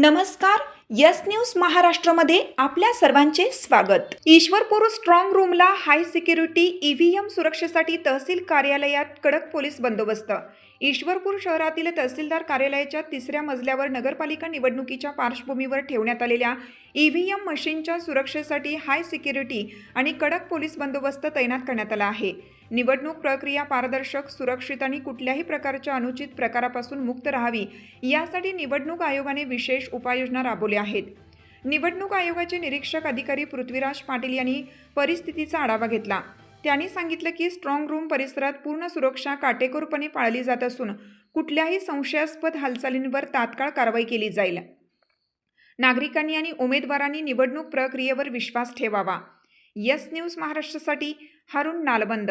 नमस्कार yes news महाराष्ट्रामध्ये आपल्या सर्वांचे स्वागत. ईश्वरपूर स्ट्रॉंग रूमला हाय सिक्युरिटी ईव्हीएम सुरक्षेसाठी तहसील कार्यालयात कडक पोलीस बंदोबस्त. ईश्वरपूर शहरातील तहसीलदार कार्यालयाच्या तिसऱ्या मजल्यावर नगरपालिका निवडणुकीच्या पार्श्वभूमीवर ठेवण्यात आलेल्या ईव्हीएम मशीनच्या सुरक्षेसाठी हाय सिक्युरिटी आणि कडक पोलीस बंदोबस्त तैनात करण्यात आला आहे. निवडणूक प्रक्रिया पारदर्शक सुरक्षित आणि कुठल्याही प्रकारच्या अनुचित प्रकारापासून मुक्त राहावी यासाठी निवडणूक आयोगाने विशेष उपाययोजना राबवल्या आहेत. निवडणूक आयोगाचे निरीक्षक अधिकारी पृथ्वीराज पाटील यांनी परिस्थितीचा आढावा घेतला. त्यांनी सांगितलं की स्ट्रॉंग रूम परिसरात पूर्ण सुरक्षा काटेकोरपणे पाळली जात असून कुठल्याही संशयास्पद हालचालींवर तात्काळ कारवाई केली जाईल. नागरिकांनी आणि उमेदवारांनी निवडणूक प्रक्रियेवर विश्वास ठेवावा. यस न्यूज महाराष्ट्रासाठी हरुण नालबंद.